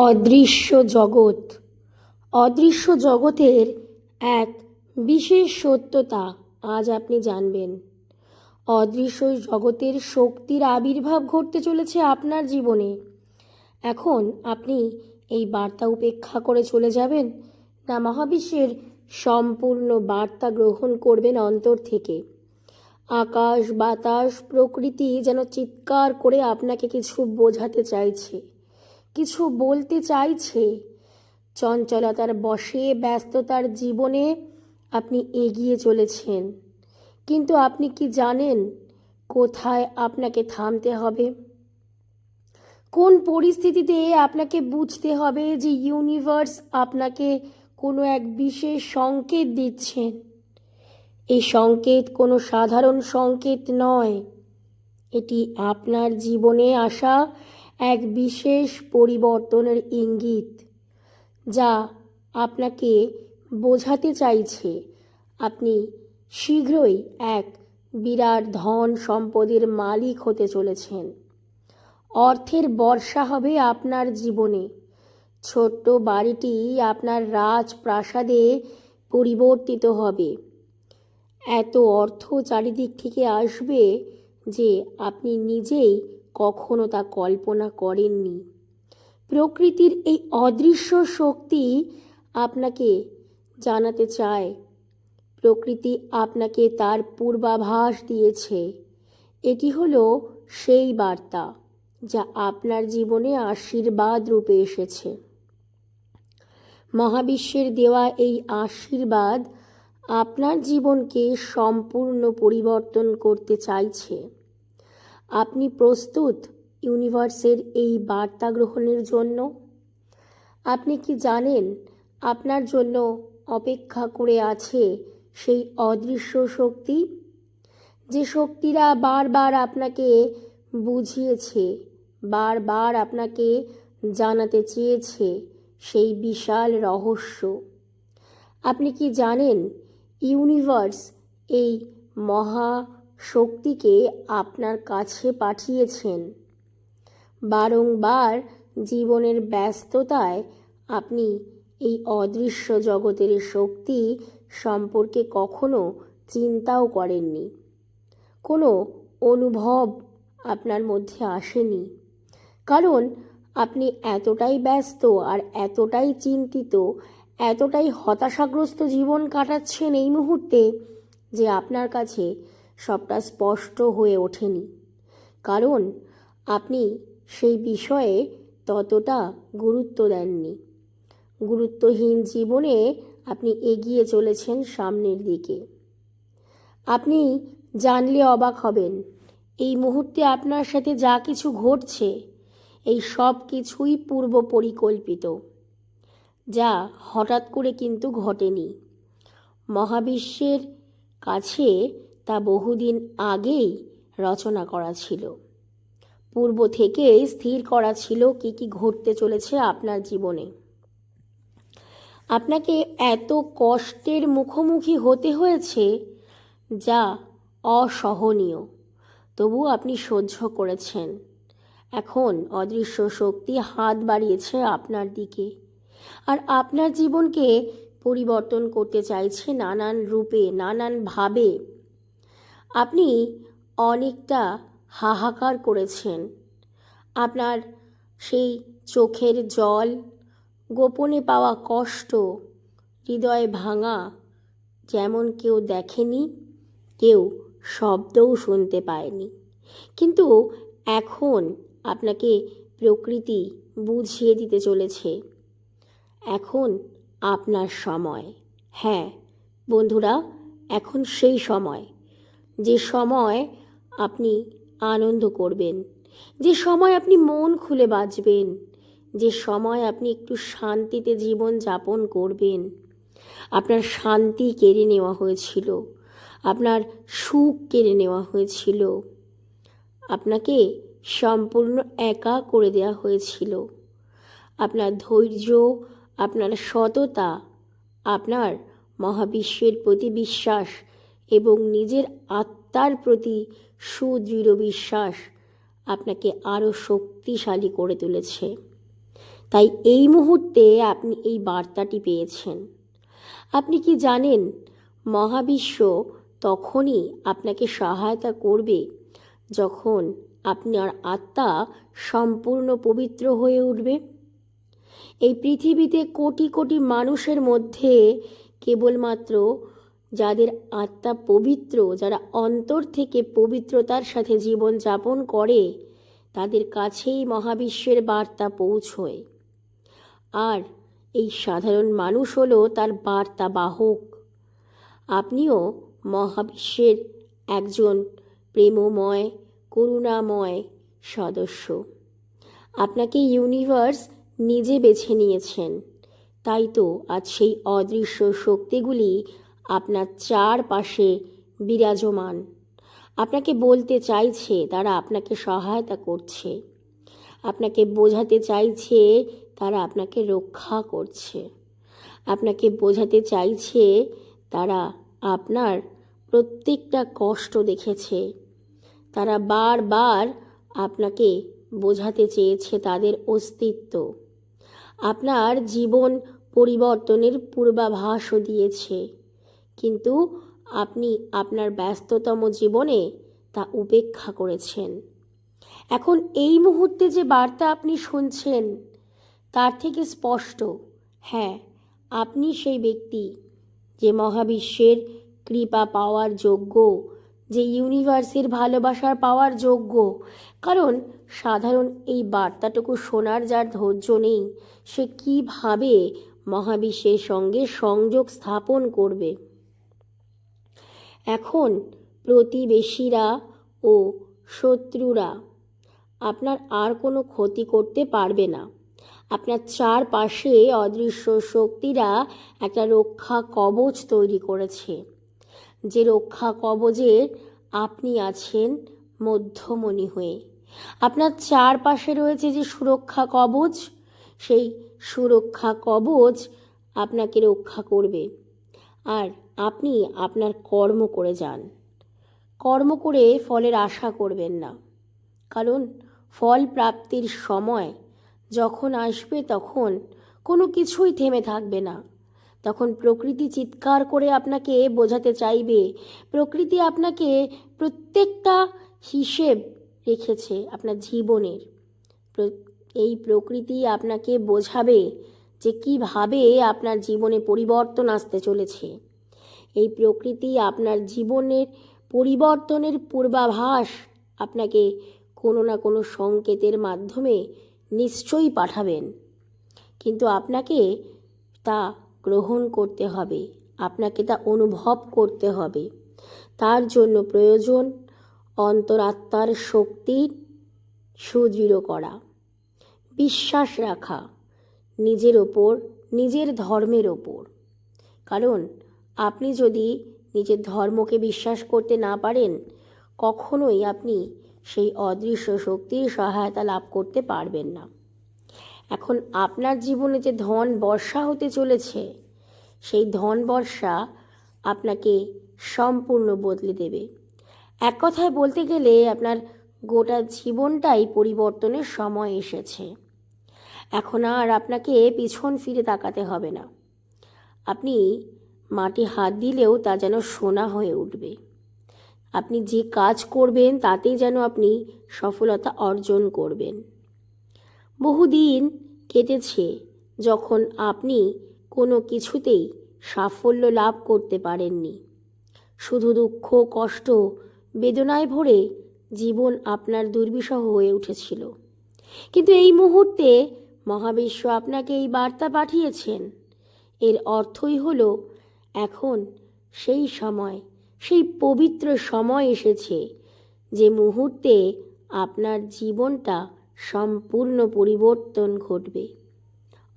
অদৃশ্য জগৎ। অদৃশ্য জগতের এক বিশেষ সত্যতা আজ আপনি জানবেন। অদৃশ্য জগতের শক্তির আবির্ভাব ঘটতে চলেছে আপনার জীবনে। এখন আপনি এই বার্তা উপেক্ষা করে চলে যাবেন না মহাবিশ্বের সম্পূর্ণ বার্তা গ্রহণ করবেন অন্তর থেকে। আকাশ, বাতাস, প্রকৃতি যেন চিৎকার করে আপনাকে কিছু বোঝাতে চাইছে। কিছু বলতে চাইছে। চঞ্চলতার বশে, ব্যস্ততার জীবনে আপনি এগিয়ে চলেছেন। কিন্তু আপনি কি জানেন কোথায় আপনাকে থামতে হবে? কোন পরিস্থিতিতে আপনাকে বুঝতে হবে যে ইউনিভার্স আপনাকে কোনো এক বিশেষ সংকেত দিচ্ছেন? এই সংকেত কোনো সাধারণ সংকেত নয়। এটি আপনার জীবনে আসা এক বিশেষ পরিবর্তনের ইঙ্গিত, যা আপনাকে বোঝাতে চাইছে। আপনি শীঘ্রই এক বিরাট ধন সম্পদের মালিক হতে চলেছেন। অর্থের বর্ষা হবে আপনার জীবনে। ছোট্ট বাড়িটি আপনার রাজপ্রাসাদে পরিবর্তিত হবে। এত অর্থ চারিদিক থেকে আসবে যে আপনি নিজেই কখনো তা কল্পনা করেননি। প্রকৃতির এই অদৃশ্য শক্তি আপনাকে জানাতে চায়। প্রকৃতি আপনাকে তার পূর্বাভাস দিয়েছে। এটি হলো সেই বার্তা যা আপনার জীবনে আশীর্বাদ রূপে এসেছে। মহাবিশ্বের দেওয়া এই আশীর্বাদ আপনার জীবনকে সম্পূর্ণ পরিবর্তন করতে চাইছে। আপনি প্রস্তুত ইউনিভার্সের এই বার্তা গ্রহণের জন্য? আপনি কি জানেন আপনার জন্য অপেক্ষা করে আছে সেই অদৃশ্য শক্তি? যে শক্তিরা বারবার আপনাকে বুঝিয়েছে, বারবার আপনাকে জানাতে চেয়েছে সেই বিশাল রহস্য। আপনি কি জানেন ইউনিভার্স এই মহা শক্তিকে আপনার কাছে পাঠিয়েছেন। বারংবার জীবনের ব্যস্ততায় আপনি এই অদৃশ্য জগতের শক্তি সম্পর্কে কখনো চিন্তাও করেননি। কোনো অনুভব আপনার মধ্যে আসেনি। কারণ আপনি এতটাই ব্যস্ত আর এতটাই চিন্তিত, এতটাই হতাশাগ্রস্ত জীবন কাটাচ্ছেন এই মুহূর্তে যে আপনার কাছে সবটা স্পষ্ট হয়ে ওঠেনি। কারণ আপনি সেই বিষয়ে ততটা গুরুত্ব দেননি। গুরুত্বহীন জীবনে আপনি এগিয়ে চলেছেন সামনের দিকে। আপনি জানলে অবাক হবেন, এই মুহূর্তে আপনার সাথে যা কিছু ঘটছে, এই সব কিছুই পূর্ব পরিকল্পিত, যা হঠাৎ করে কিন্তু ঘটেনি। মহাবিশ্বের কাছে তা বহুদিন আগেই রচনা করা ছিল। পূর্ব থেকে স্থির করা ছিল কি কি ঘটতে চলেছে আপনার জীবনে। আপনাকে এত কষ্টের মুখোমুখি হতে হয়েছে যা অসহনীয়। তবু আপনি সহ্য করেছেন। এখন অদৃশ্য শক্তি হাত বাড়িয়েছে আপনার দিকে। আর আপনার জীবনকে পরিবর্তন করতে চাইছে নানান রূপে, নানান ভাবে। আপনি অনেকটা হাহাকার করেছেন। আপনার সেই চোখের জল, গোপনে পাওয়া কষ্ট, হৃদয় ভাঙা যেমন কেউ দেখেনি, কেউ শব্দও শুনতে পায়নি। কিন্তু এখন আপনাকে প্রকৃতি বুঝিয়ে দিতে চলেছে। এখন আপনার সময়। হ্যাঁ বন্ধুরা, এখন সেই সময়। যে সময় আপনি আনন্দ করবেন, যে সময় আপনি মন খুলে বাঁচবেন, যে সময় আপনি একটু শান্তিতে জীবন যাপন করবেন। আপনার শান্তি কেড়ে নেওয়া হয়েছিল, আপনার সুখ কেড়ে নেওয়া হয়েছিল, আপনাকে সম্পূর্ণ একা করে দেওয়া হয়েছিল। আপনার ধৈর্য, আপনার সততা, আপনার মহাবিশ্বের প্রতি বিশ্বাস এবং নিজের আত্মার প্রতি সুদৃঢ় বিশ্বাস আপনাকে আরও শক্তিশালী করে তুলেছে। তাই এই মুহূর্তে আপনি এই বার্তাটি পেয়েছেন। আপনি কি জানেন, মহাবিশ্ব তখনই আপনাকে সহায়তা করবে যখন আপনার আত্মা সম্পূর্ণ পবিত্র হয়ে উঠবে? এই পৃথিবীতে কোটি কোটি মানুষের মধ্যে কেবলমাত্র যাদের আত্মা পবিত্র, যারা অন্তর থেকে পবিত্রতার সাথে জীবন যাপন করে, তাদের কাছেই মহাবিশ্বের বার্তা পৌঁছয়। আর এই সাধারণ মানুষ হলো তার বার্তা বাহক। আপনিও মহাবিশ্বের একজন প্রেমময়, করুণাময় সদস্য। আপনাকে ইউনিভার্স নিজে বেছে নিয়েছেন। তাই তো আজ সেই অদৃশ্য শক্তিগুলি আপনার চারপাশে বিরাজমান। আপনাকে বলতে চাইছে, তারা আপনাকে সহায়তা করছে। আপনাকে বোঝাতে চাইছে, তারা আপনাকে রক্ষা করছে। আপনাকে বোঝাতে চাইছে, তারা আপনার প্রত্যেকটা কষ্ট দেখেছে। তারা বারবার আপনাকে বোঝাতে চেয়েছে তাদের অস্তিত্ব। আপনার জীবন পরিবর্তনের পূর্বাভাসও দিয়েছে। কিন্তু আপনি আপনার ব্যস্ততম জীবনে তা উপেক্ষা করেছেন। এখন এই মুহূর্তে যে বার্তা আপনি শুনছেন, তার থেকে স্পষ্ট হ্যাঁ আপনি সেই ব্যক্তি যে মহাবিশ্বের কৃপা পাওয়ার যোগ্য, যে ইউনিভার্সের ভালোবাসার পাওয়ার যোগ্য। কারণ সাধারণ এই বার্তাটুকু শোনার যার ধৈর্য নেই, সে কীভাবে মহাবিশ্বের সঙ্গে সংযোগ স্থাপন করবে? এখন প্রতিবেশীরা ও শত্রুরা, আপনার আর কোনো ক্ষতি করতে পারবে না। আপনার চারপাশে অদৃশ্য শক্তিরা একটা রক্ষা কবচ তৈরি করেছে। যে রক্ষা কবচে আপনি আছেন মধ্যমণি হয়ে। আপনার চারপাশে রয়েছে যে সুরক্ষা কবচ, সেই সুরক্ষা কবচ আপনাকে রক্ষা করবে। আর আপনি আপনার কর্ম করে যান। কর্ম করে ফলের আশা করবেন না। কারণ ফল প্রাপ্তির সময় যখন আসবে তখন কোনো কিছুই থেমে থাকবে না। তখন প্রকৃতি চিৎকার করে আপনাকে বোঝাতে চাইবে। প্রকৃতি আপনাকে প্রত্যেকটা হিসেব রেখেছে আপনার জীবনের। এই প্রকৃতি আপনাকে বোঝাবে যে কীভাবে আপনার জীবনে পরিবর্তন আসতে চলেছে। এই প্রকৃতি আপনার জীবনের পরিবর্তনের পূর্বাভাস আপনাকে কোনো না কোনো সংকেতের মাধ্যমে নিশ্চয়ই পাঠাবেন। কিন্তু আপনাকে তা গ্রহণ করতে হবে, আপনাকে তা অনুভব করতে হবে। তার জন্য প্রয়োজন অন্তরাত্মার শক্তির সুদৃঢ় করা, বিশ্বাস রাখা। নিজের ওপর, নিজের ধর্মের ওপর। কারণ, আপনি যদি নিজের ধর্মকে বিশ্বাস করতে না পারেন, কখনোই আপনি সেই অদৃশ্য শক্তির সহায়তা লাভ করতে পারবেন না। এখন আপনার জীবনে যে ধন বর্ষা হতে চলেছে, সেই ধন বর্ষা আপনাকে সম্পূর্ণ বদলে দেবে। এক কথায় বলতে গেলে, আপনার গোটা জীবনটাই পরিবর্তনের সময় এসেছে। এখন আর আপনাকে পিছন ফিরে তাকাতে হবে না। আপনি মাটি হাত দিলেও তা যেন সোনা হয়ে উঠবে। আপনি যে কাজ করবেন, তাতেই যেন আপনি সফলতা অর্জন করবেন। বহুদিন কেটেছে যখন আপনি কোনো কিছুতেই সাফল্য লাভ করতে পারেননি। শুধু দুঃখ, কষ্ট, বেদনায় ভরে জীবন আপনার দুর্বিষহ হয়ে উঠেছিল। কিন্তু এই মুহূর্তে মহাবিশ্ব আপনাকে এই বার্তা পাঠিয়েছেন। এর অর্থই হল, এখন সেই সময়, সেই পবিত্র সময় এসেছে, যে মুহূর্তে আপনার জীবনটা সম্পূর্ণ পরিবর্তন ঘটবে।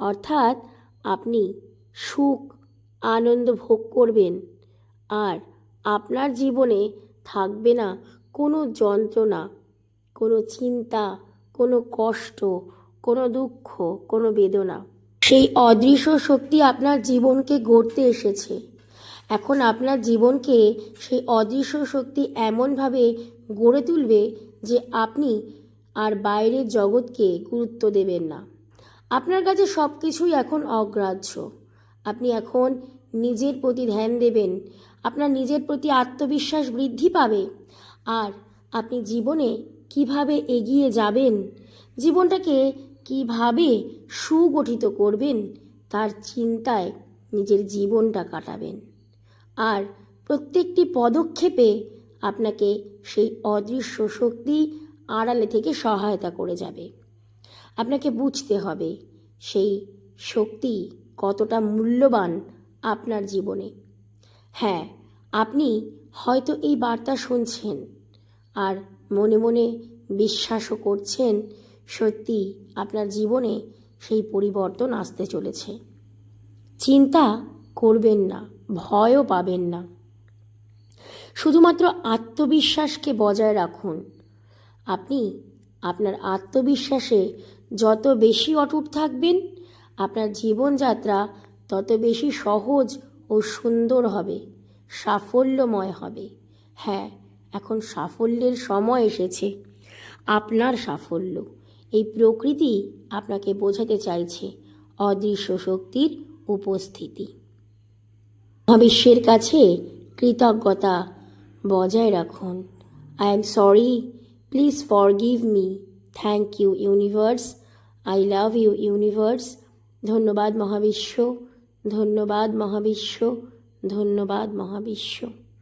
অর্থাৎ আপনি সুখ, আনন্দ ভোগ করবেন, আর আপনার জীবনে থাকবে না কোনো যন্ত্রণা, কোনো চিন্তা, কোনো কষ্ট কোনো দুঃখ, কোনো বেদনা। সেই অদৃশ্য শক্তি আপনার জীবনকে গড়তে এসেছে। এখন আপনার জীবনকে সেই অদৃশ্য শক্তি এমনভাবে গড়ে তুলবে যে আপনি আর বাইরের জগৎকে গুরুত্ব দেবেন না। আপনার কাছে সব কিছুই এখন অগ্রাহ্য। আপনি এখন নিজের প্রতি ধ্যান দেবেন। আপনার নিজের প্রতি আত্মবিশ্বাস বৃদ্ধি পাবে। আর আপনি জীবনে কীভাবে এগিয়ে যাবেন? জীবনটাকে কীভাবে সুগঠিত করবেন তার চিন্তায় নিজের জীবনটা কাটাবেন। আর প্রত্যেকটি পদক্ষেপে আপনাকে সেই অদৃশ্য শক্তি আড়ালে থেকে সহায়তা করে যাবে। আপনাকে বুঝতে হবে সেই শক্তি কতটা মূল্যবান আপনার জীবনে। হ্যাঁ আপনি হয়তো এই বার্তা শুনছেন আর মনে মনে বিশ্বাসও করছেন সত্যি আপনার জীবনে সেই পরিবর্তন আসতে চলেছে। চিন্তা করবেন না, ভয়ও পাবেন না। শুধুমাত্র আত্মবিশ্বাসকে বজায় রাখুন। আপনি আপনার আত্মবিশ্বাসে যত বেশি অটুট থাকবেন, আপনার জীবনযাত্রা তত বেশি সহজ ও সুন্দর হবে, সাফল্যময় হবে। হ্যাঁ এখন সাফল্যের সময় এসেছে। আপনার সাফল্য। এই প্রকৃতি আপনাকে বোঝাতে চাইছে অদৃশ্য শক্তির উপস্থিতি। মহাবিশ্বের কাছে কৃতজ্ঞতা বজায় রাখুন। I am sorry please forgive me thank you universe I love you universe ধন্যবাদ মহাবিশ্ব। ধন্যবাদ মহাবিশ্ব। ধন্যবাদ মহাবিশ্ব।